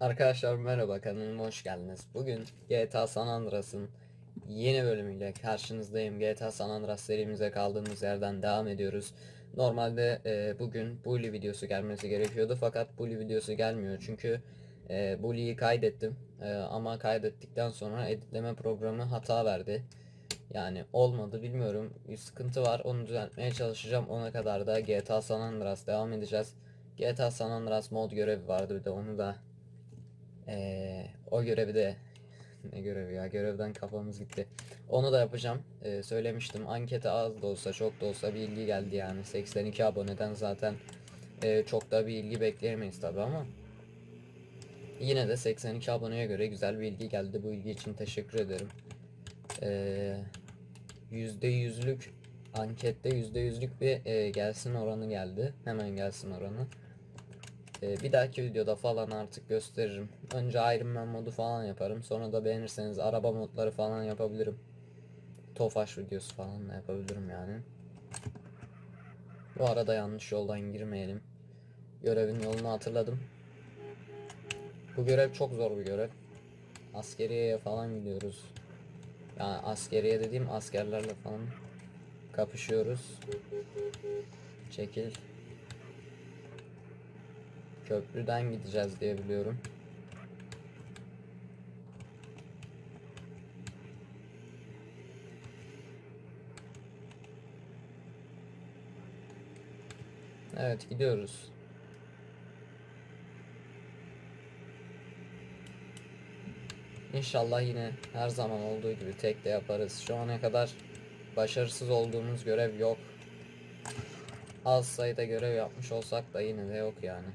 Arkadaşlar merhaba kanalıma hoş geldiniz. Bugün GTA San Andreas'ın yeni bölümüyle karşınızdayım. GTA San Andreas serimize kaldığımız yerden devam ediyoruz. Normalde e, bugün Bully videosu gelmesi gerekiyordu fakat Bully videosu gelmiyor çünkü e, Bully'yi kaydettim E, ama kaydettikten sonra editleme programı hata verdi. Yani olmadı bilmiyorum bir sıkıntı var onu düzeltmeye çalışacağım ona kadar da GTA San Andreas devam edeceğiz. GTA San Andreas mod görevi vardı bir de onu da ee, o görevi de ne görevi ya görevden kafamız gitti. Onu da yapacağım. Ee, söylemiştim ankete az da olsa çok da olsa bir ilgi geldi yani 82 aboneden zaten e, çok da bir ilgi bekleyemeyiz tabi ama yine de 82 aboneye göre güzel bir ilgi geldi. Bu ilgi için teşekkür ederim. Ee, %100'lük ankette %100'lük bir e, gelsin oranı geldi. Hemen gelsin oranı. Ee, bir dahaki videoda falan artık gösteririm. Önce Iron Man modu falan yaparım. Sonra da beğenirseniz araba modları falan yapabilirim. Tofaş videosu falan da yapabilirim yani. Bu arada yanlış yoldan girmeyelim. Görevin yolunu hatırladım. Bu görev çok zor bir görev. Askeriyeye falan gidiyoruz. Yani askeriye dediğim askerlerle falan kapışıyoruz. Çekil. Köprüden gideceğiz diye biliyorum. Evet gidiyoruz. İnşallah yine her zaman olduğu gibi tek de yaparız. Şu ana kadar başarısız olduğumuz görev yok. Az sayıda görev yapmış olsak da yine de yok yani.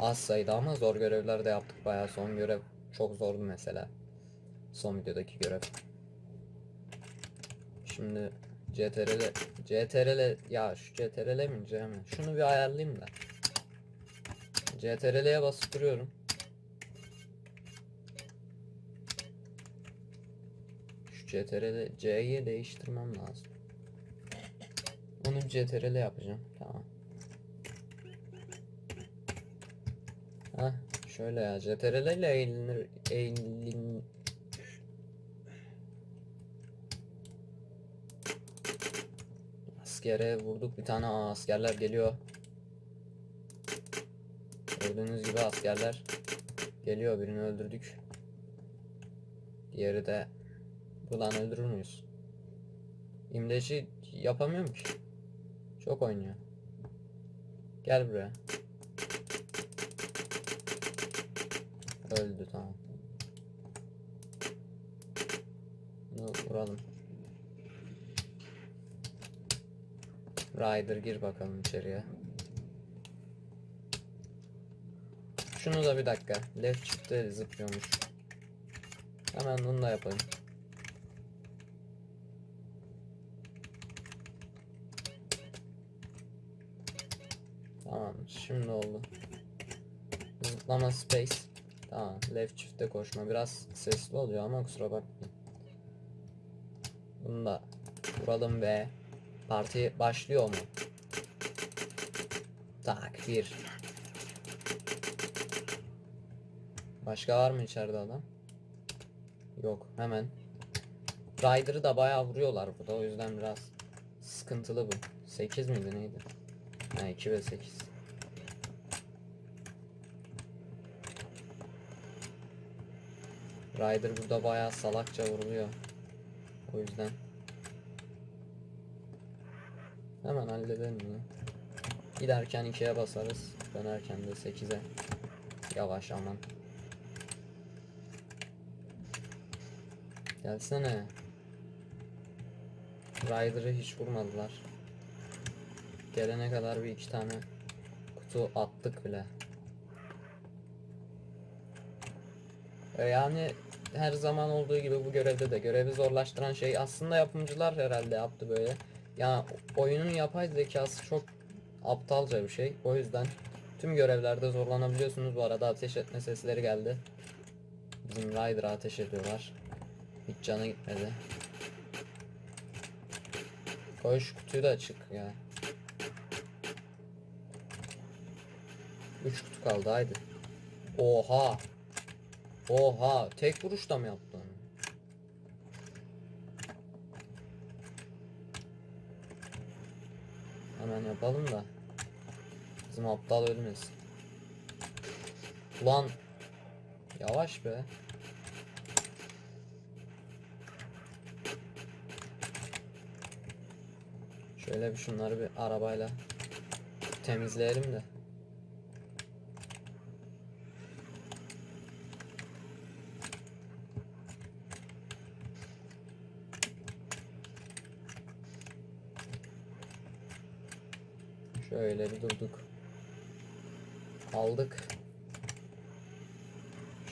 Az sayıda ama zor görevler de yaptık bayağı son görev çok zordu mesela. Son videodaki görev. Şimdi CTRL CTRL ya şu CTRL mi C mi? Şunu bir ayarlayayım da. CTRL'ye basıp duruyorum. CTRL C'yi değiştirmem lazım. Onu CTRL yapacağım. Tamam. Heh, şöyle ya CTRL ile eğilinir eğilin Askere vurduk bir tane Aa, askerler geliyor. Gördüğünüz gibi askerler geliyor birini öldürdük. Diğeri de buradan öldürür müyüz? İmleci yapamıyorum ki. Çok oynuyor. Gel buraya. Öldü tamam. Bunu vuralım. Ryder gir bakalım içeriye. Şunu da bir dakika. Left shift'te zıplıyormuş. Hemen bunu da yapalım. Tamam şimdi oldu. Zıplama space. Tamam left shift'te koşma biraz sesli oluyor ama kusura bakmayın. Bunu da vuralım ve parti başlıyor mu? Tak bir. Başka var mı içeride adam? Yok hemen. Rider'ı da bayağı vuruyorlar burada o yüzden biraz sıkıntılı bu. 8 miydi neydi? Ha 2 ve 8. Ryder burada bayağı salakça vuruluyor. O yüzden. Hemen halledelim bunu. Giderken 2'ye basarız. Dönerken de 8'e. Yavaş aman. Gelsene. Ryder'ı hiç vurmadılar. Gelene kadar bir iki tane kutu attık bile. E Yani her zaman olduğu gibi bu görevde de görevi zorlaştıran şey aslında yapımcılar herhalde yaptı böyle. Ya oyunun yapay zekası çok aptalca bir şey. O yüzden tüm görevlerde zorlanabiliyorsunuz. Bu arada ateş etme sesleri geldi. Bizim Rider'a ateş ediyorlar. Hiç canı gitmedi. Koş kutuyu da açık ya. 3 kutu kaldı haydi. Oha. Oha. Tek vuruşta mı yaptın? Hemen yapalım da. Bizim aptal ölmesin. Ulan. Yavaş be. Şöyle bir şunları bir arabayla temizleyelim de. Şöyle durduk. Aldık.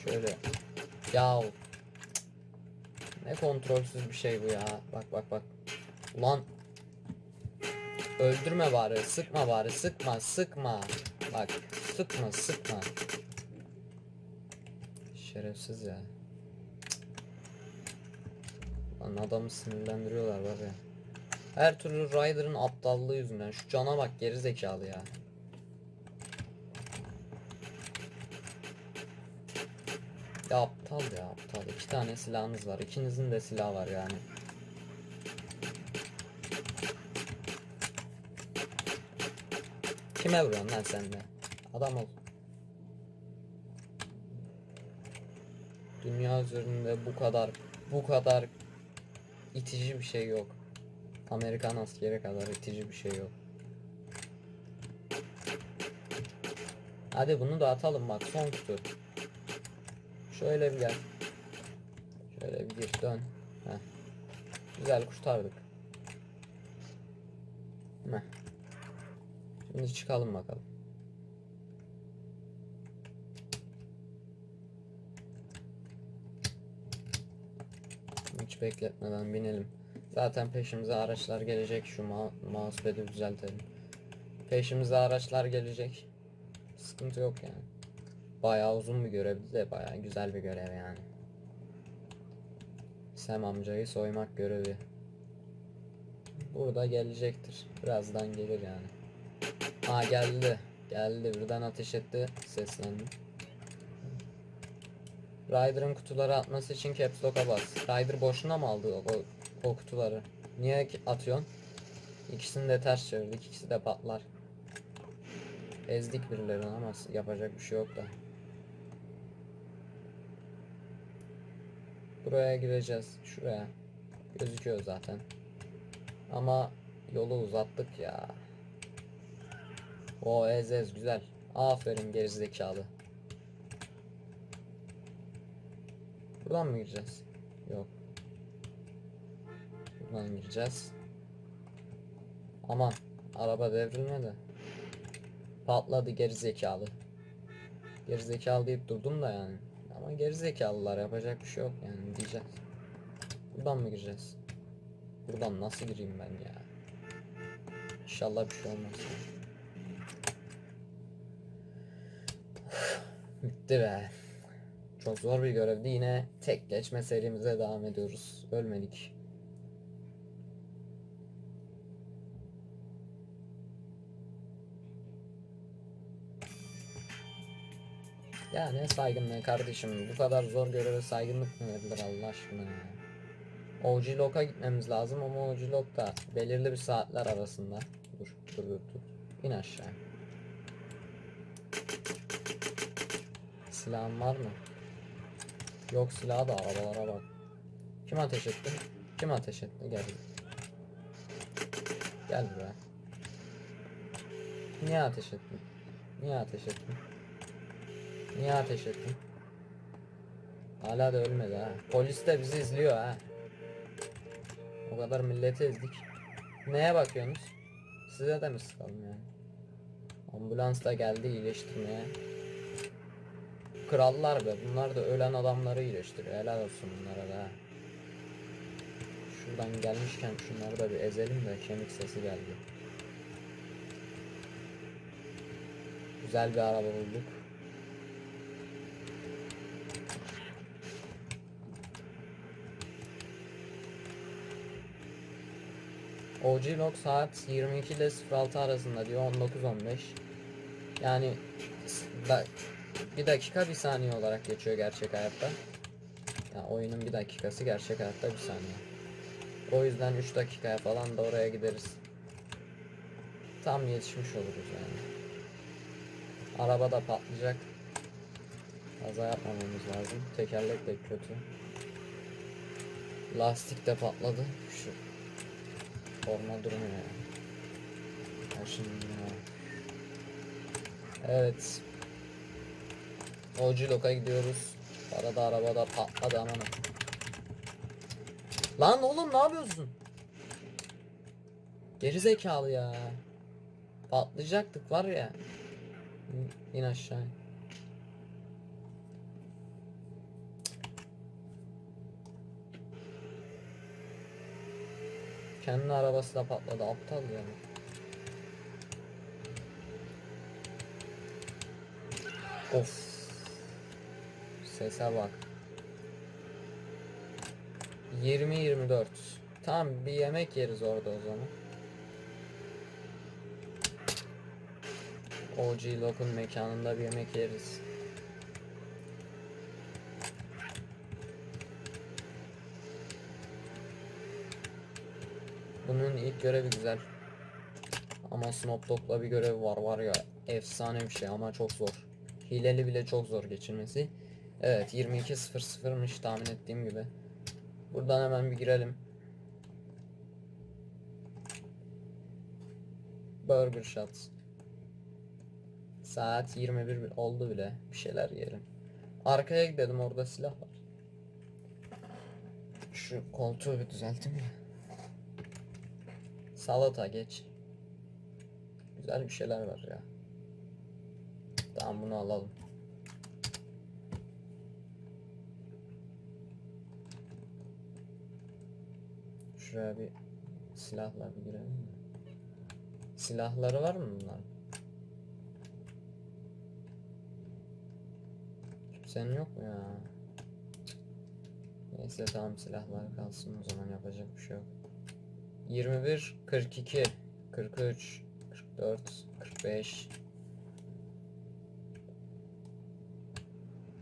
Şöyle. Ya ne kontrolsüz bir şey bu ya. Bak bak bak. Ulan öldürme bari, sıkma bari, sıkma, sıkma. Bak, sıkma, sıkma. Şerefsiz ya. Lan adamı sinirlendiriyorlar bak ya. Her türlü Ryder'ın aptallığı yüzünden. Şu cana bak geri zekalı ya. Ya aptal ya aptal. İki tane silahınız var. İkinizin de silahı var yani. Kime vuruyorsun lan sen de? Adam ol. Dünya üzerinde bu kadar bu kadar itici bir şey yok. Amerikan askeri kadar itici bir şey yok. Hadi bunu da atalım bak son kutu. Şöyle bir gel. Şöyle bir gir dön. Heh. Güzel kurtardık. Heh. Şimdi çıkalım bakalım. Hiç bekletmeden binelim. Zaten peşimize araçlar gelecek. Şu ma mousepad'i düzeltelim. Peşimize araçlar gelecek. Sıkıntı yok yani. Bayağı uzun bir görevdi de bayağı güzel bir görev yani. Sam amcayı soymak görevi. Burada gelecektir. Birazdan gelir yani. Ha geldi. Geldi. Birden ateş etti. Seslendi. Ryder'ın kutuları atması için caps lock'a bas. Ryder boşuna mı aldı o, o kutuları? Niye atıyorsun? İkisini de ters çevirdik. İkisi de patlar. Ezdik birilerini ama yapacak bir şey yok da. Buraya gireceğiz. Şuraya. Gözüküyor zaten. Ama yolu uzattık ya. O ez ez güzel. Aferin gerizekalı. Buradan mı gireceğiz? Buradan gireceğiz. Aman araba devrilme de. Patladı gerizekalı. Gerizekalı deyip durdum da yani. Ama gerizekalılar yapacak bir şey yok yani diyeceğiz. Buradan mı gireceğiz? Buradan nasıl gireyim ben ya? İnşallah bir şey olmaz. Bitti be. Çok zor bir görevdi. Yine tek geçme serimize devam ediyoruz. Ölmedik. Ya ne saygınlığı kardeşim. Bu kadar zor göreve saygınlık mı verilir Allah aşkına ya. OG Lock'a gitmemiz lazım ama OG Lock da belirli bir saatler arasında. Dur dur dur dur. İn aşağı. Silahın var mı? Yok silahı da arabalara bak. Kim ateş etti? Kim ateş etti? Gel. Gel buraya. Niye ateş ettin? Niye ateş ettin? Niye ateş ettin? Hala da ölmedi ha. Polis de bizi izliyor ha. O kadar milleti ezdik. Neye bakıyorsunuz? Size de mi sıkalım yani? Ambulans da geldi iyileştirmeye. Krallar be. Bunlar da ölen adamları iyileştiriyor. Helal olsun bunlara da. Şuradan gelmişken şunları da bir ezelim de kemik sesi geldi. Güzel bir araba bulduk. OG log saat 22 ile 06 arasında diyor 19.15 yani bir dakika bir saniye olarak geçiyor gerçek hayatta. Ya oyunun bir dakikası gerçek hayatta bir saniye. O yüzden 3 dakikaya falan da oraya gideriz. Tam yetişmiş oluruz yani. Araba da patlayacak. Kaza yapmamamız lazım. Tekerlek de kötü. Lastik de patladı. Şu Forma yani. Ha şimdi ya. Evet. Ocilok'a gidiyoruz. Arada arabada patladı aman. Lan oğlum ne yapıyorsun? Geri zekalı ya. Patlayacaktık var ya. İn aşağı. Kendi arabası patladı aptal ya. Of. Sese bak. 20-24. Tamam bir yemek yeriz orada o zaman. OG Lock'un mekanında bir yemek yeriz. Bunun ilk görevi güzel. Ama Snoop Dogg'la bir görev var var ya efsane bir şey ama çok zor. Hileli bile çok zor geçirmesi. Evet 22.00'mış tahmin ettiğim gibi. Buradan hemen bir girelim. Burger Shot. Saat 21 oldu bile. Bir şeyler yiyelim. Arkaya gidelim orada silah var. Şu koltuğu bir düzelteyim ya. Salata geç. Güzel bir şeyler var ya. Tamam bunu alalım. Şuraya bir silahla bir girelim mi? Silahları var mı bunların? Kimsenin yok mu ya? Neyse tamam silahlar kalsın o zaman yapacak bir şey yok. 21, 42, 43, 44, 45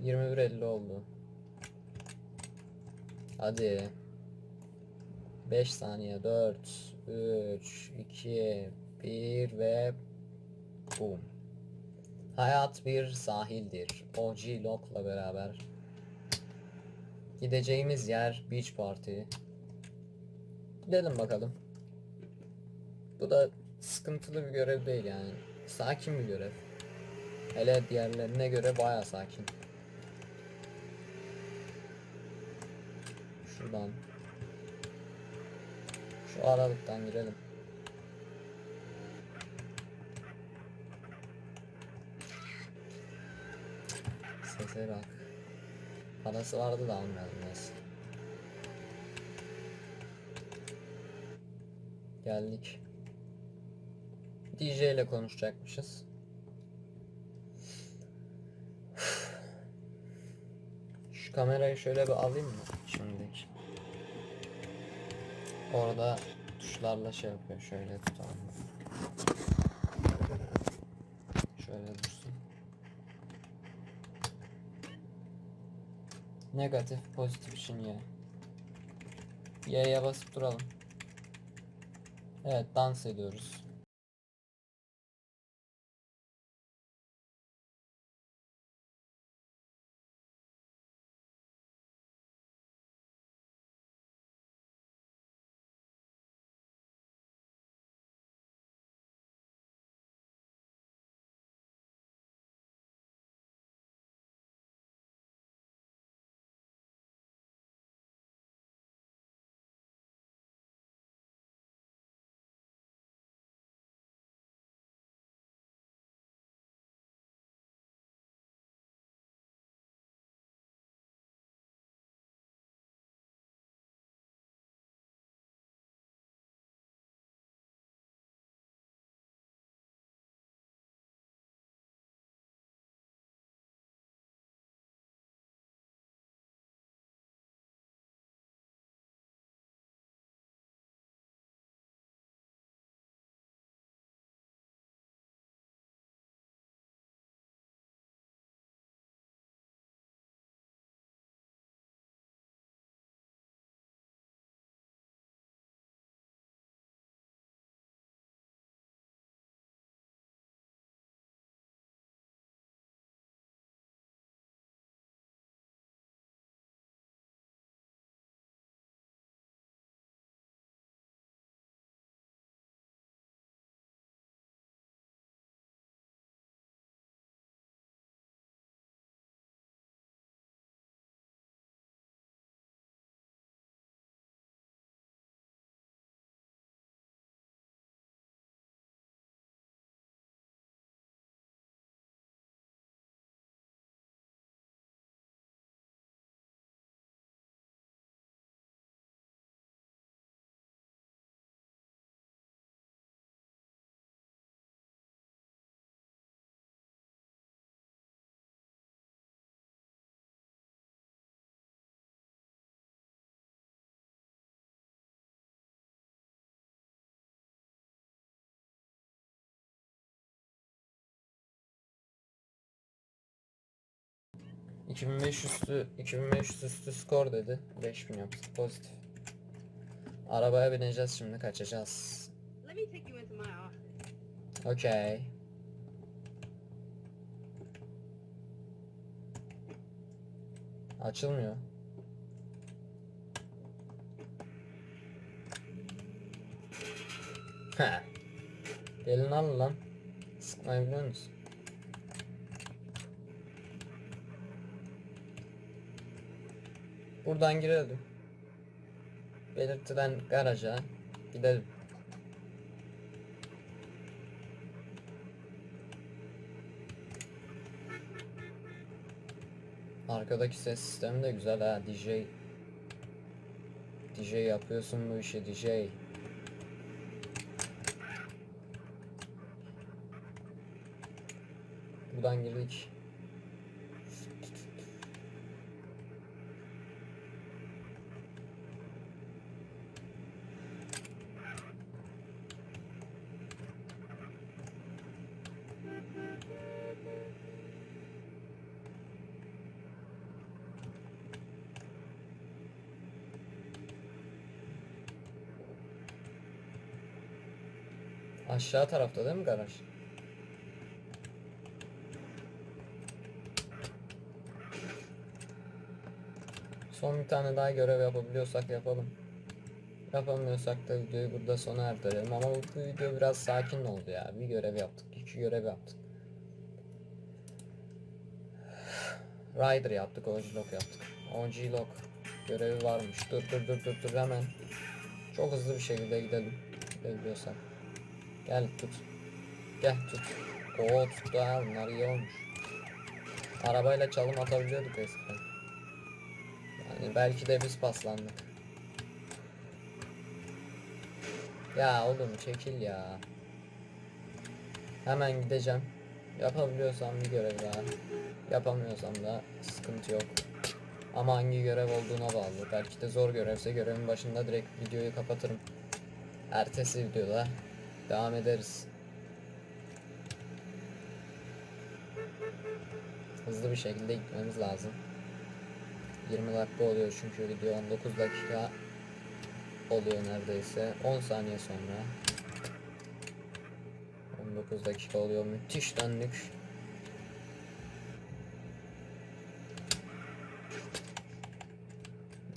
21 50 oldu. Hadi. 5 saniye 4 3 2 1 ve boom. Hayat bir sahildir. OG Lock'la beraber gideceğimiz yer Beach Party. Gidelim bakalım. Bu da sıkıntılı bir görev değil yani. Sakin bir görev. Hele diğerlerine göre baya sakin. Şuradan. Şu aralıktan girelim. Sese bak. Parası vardı da almayalım neyse. Geldik. DJ ile konuşacakmışız. Şu kamerayı şöyle bir alayım mı şimdilik? Orada tuşlarla şey yapıyor. Şöyle tutalım. Şöyle dursun. Negatif, pozitif için Y. Y'ye basıp duralım. Evet, dans ediyoruz. 2500 üstü 2500 üstü skor dedi. 5000 yaptık pozitif. Arabaya bineceğiz şimdi kaçacağız. Okey. Açılmıyor. He. Gelin al lan. Sıkmayı biliyor musun? Buradan girelim. Belirtilen garaja gidelim. Arkadaki ses sistemi de güzel ha DJ. DJ yapıyorsun bu işi DJ. Buradan girdik. Aşağı tarafta değil mi garaj? Son bir tane daha görev yapabiliyorsak yapalım. Yapamıyorsak da videoyu burada sona erdirelim ama bu video biraz sakin oldu ya. Bir görev yaptık, iki görev yaptık. Rider yaptık, OG-Lock yaptık. OG-Lock görevi varmış. Dur dur dur dur dur hemen. Çok hızlı bir şekilde gidelim. Gidebiliyorsak. Gel tut. Gel tut. Oo tuttu ha bunlar iyi olmuş. Arabayla çalım atabiliyorduk eskiden. Yani belki de biz paslandık. Ya oğlum çekil ya. Hemen gideceğim. Yapabiliyorsam bir görev daha. Yapamıyorsam da sıkıntı yok. Ama hangi görev olduğuna bağlı. Belki de zor görevse görevin başında direkt videoyu kapatırım. Ertesi videoda devam ederiz. Hızlı bir şekilde gitmemiz lazım. 20 dakika oluyor çünkü video 19 dakika oluyor neredeyse 10 saniye sonra 19 dakika oluyor müthiş döndük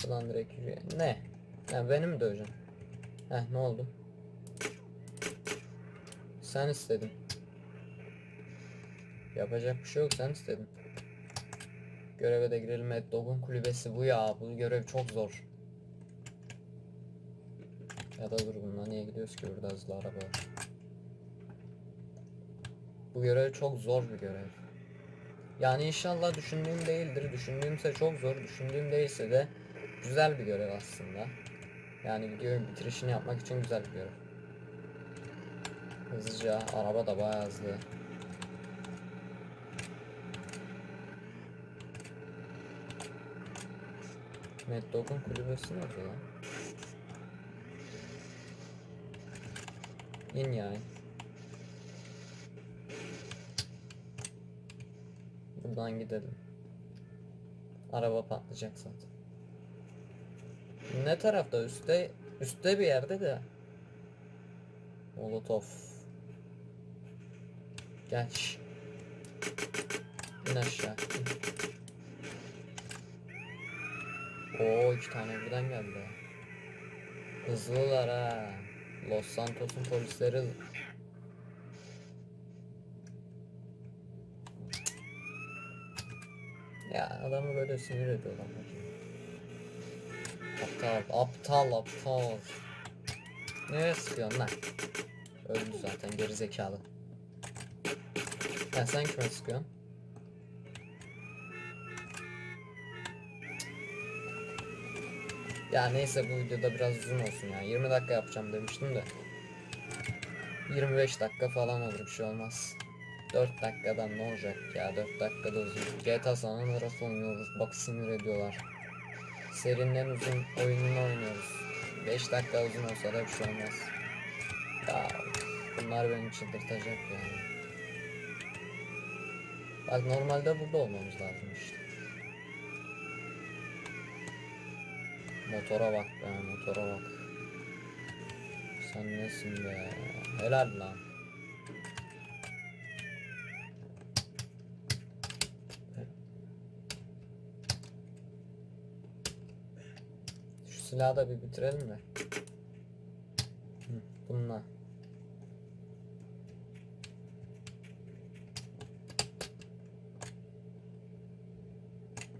Buradan direkt yürüyor. Ne? Ya beni mi döveceksin? Heh ne oldu? Sen istedin. Yapacak bir şey yok sen istedin. Göreve de girelim. Mad Dog'un kulübesi bu ya. Bu görev çok zor. Ya da dur bununla niye gidiyoruz ki burada hızlı araba var. Bu görev çok zor bir görev. Yani inşallah düşündüğüm değildir. Düşündüğümse çok zor. Düşündüğüm değilse de güzel bir görev aslında. Yani videonun bitirişini yapmak için güzel bir görev. Hızlıca araba da bayağı hızlı. Mad Dog'un kulübesi nerede lan? İn yani. Buradan gidelim. Araba patlayacak zaten. Ne tarafta? Üstte üstte bir yerde de. Molotov. Gel. şş. İn aşağı. Oo iki tane birden geldi. Hızlılar ha. Los Santos'un polisleri Ya adamı böyle sinir ediyorlar. Aptal, aptal, aptal. Nereye sıkıyorsun lan? Öldü zaten geri zekalı. Ya sen kime sıkıyorsun? Ya neyse bu videoda biraz uzun olsun ya. 20 dakika yapacağım demiştim de. 25 dakika falan olur bir şey olmaz. 4 dakikadan ne olacak ya 4 dakikada uzun. GTA San Andreas oynuyoruz bak sinir ediyorlar. Serinin en uzun oyununu oynuyoruz. 5 dakika uzun olsa da bir şey olmaz. Ya bunlar beni çıldırtacak yani. Bak normalde burada olmamız lazım işte. Motora bak be motora bak. Sen nesin be? Helal lan. Şu silahı da bir bitirelim mi?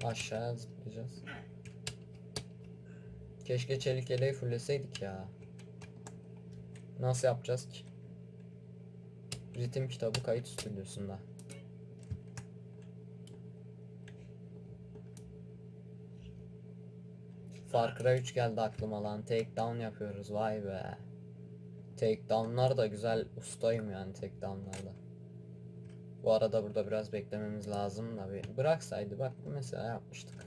Aşağıya zıplayacağız. Keşke çelik yeleği fulleseydik ya. Nasıl yapacağız ki? Ritim kitabı kayıt stüdyosunda. Far Cry 3 geldi aklıma lan. Takedown yapıyoruz vay be. Takedown'lar da güzel ustayım yani takedown'larda. Bu arada burada biraz beklememiz lazım da bir bıraksaydı bak mesela yapmıştık.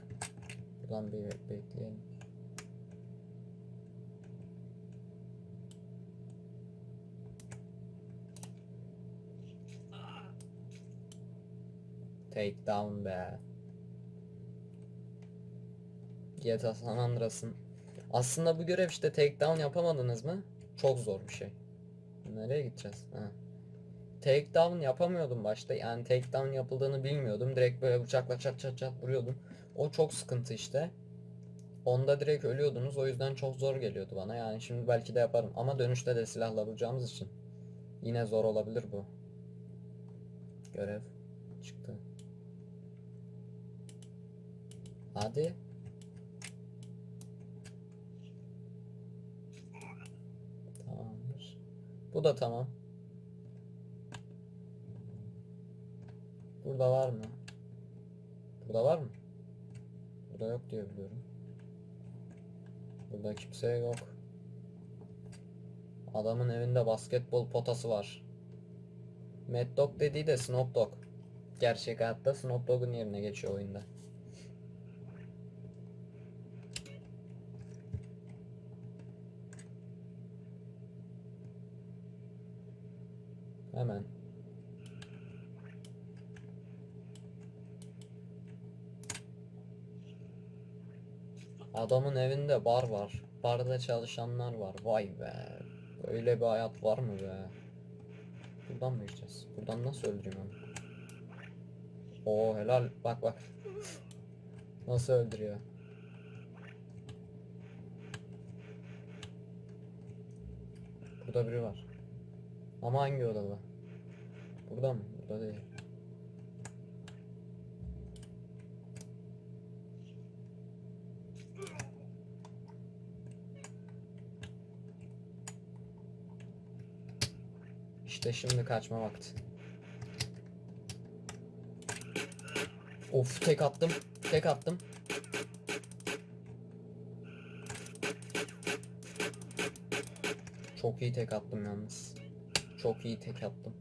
Buradan bir bekleyelim. Takedown be. GTA San Andreas'ın. Aslında bu görev işte takedown yapamadınız mı? Çok zor bir şey. Nereye gideceğiz? Ha. Takedown yapamıyordum başta. Yani takedown yapıldığını bilmiyordum. Direkt böyle bıçakla çat çat çat vuruyordum. O çok sıkıntı işte. Onda direkt ölüyordunuz. O yüzden çok zor geliyordu bana. Yani şimdi belki de yaparım. Ama dönüşte de silahla vuracağımız için. Yine zor olabilir bu. Görev çıktı. Hadi. Tamamdır. Bu da tamam. Burada var mı? Burada var mı? Burada yok diye biliyorum. Burada kimse yok. Adamın evinde basketbol potası var. Mad Dog dediği de Snoop Dogg. Gerçek hayatta Snoop Dogg'un yerine geçiyor oyunda. Hemen. Adamın evinde bar var. Barda çalışanlar var. Vay be. Böyle bir hayat var mı be? Buradan mı gideceğiz? Buradan nasıl öldüreyim onu? Oo helal. Bak bak. Nasıl öldürüyor? Burada biri var. Ama hangi odada? Burada mı? Burada değil. İşte şimdi kaçma vakti. Of tek attım. Tek attım. Çok iyi tek attım yalnız. Çok iyi tek attım.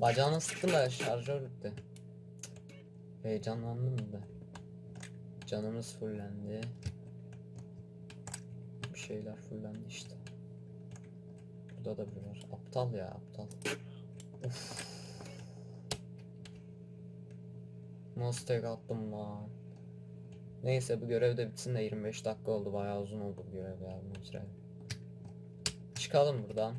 Bacağını sıktım da şarjör bitti. Heyecanlandım da. Canımız fullendi. Bir şeyler fullendi işte. Burada da biri var. Aptal ya aptal. Uf. Tek attım lan. Neyse bu görev de bitsin de 25 dakika oldu. Bayağı uzun oldu bu görev ya. bitirelim. Çıkalım buradan.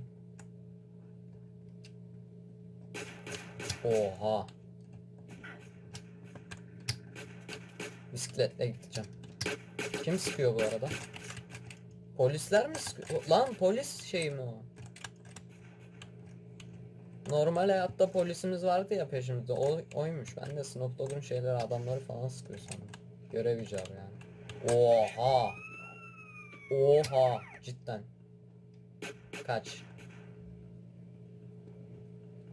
Oha. Bisikletle gideceğim. Kim sıkıyor bu arada? Polisler mi sıkıyor? Lan polis şey mi o? Normal hayatta polisimiz vardı ya peşimizde. O oymuş. Ben de Snoop Dogg'un şeyleri adamları falan sıkıyor sanırım. Görev icabı yani. Oha. Oha. Cidden. Kaç.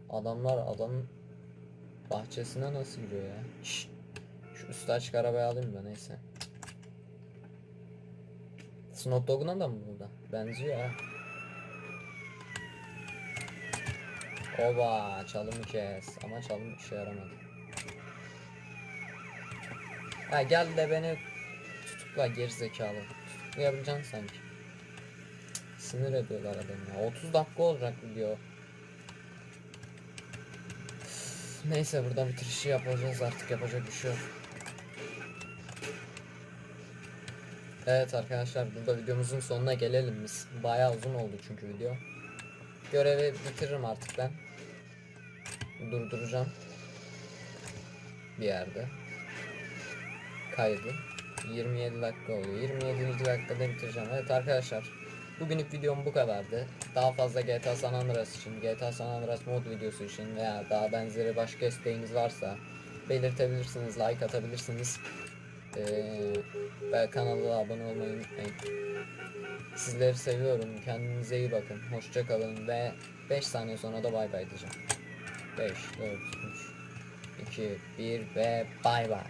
Adamlar adamın bahçesine nasıl giriyor ya? Şşt. Şu üstü açık arabayı alayım da neyse. Snoop Dogg'un adam mı burada? Benziyor ha. Oba çalımı kes ama çalım işe yaramadı. Ha gel de beni tutukla gerizekalı. Tutuklayabileceksin sanki. Sinir ediyorlar adamı ya. 30 dakika olacak video. Neyse burada bitirişi yapacağız artık yapacak bir şey yok. Evet arkadaşlar burada videomuzun sonuna gelelim biz. Bayağı uzun oldu çünkü video. Görevi bitiririm artık ben. Durduracağım. Bir yerde. Kaydı. 27 dakika oluyor. 27. dakikada bitireceğim. Evet arkadaşlar. Bugünlük videom bu kadardı. Daha fazla GTA San Andreas için, GTA San Andreas mod videosu için veya daha benzeri başka isteğiniz varsa belirtebilirsiniz, like atabilirsiniz. Ee, ve kanala abone olmayı unutmayın. Sizleri seviyorum. Kendinize iyi bakın. Hoşça kalın ve 5 saniye sonra da bay bay diyeceğim. 5, 4, 3, 2, 1 ve bay bay.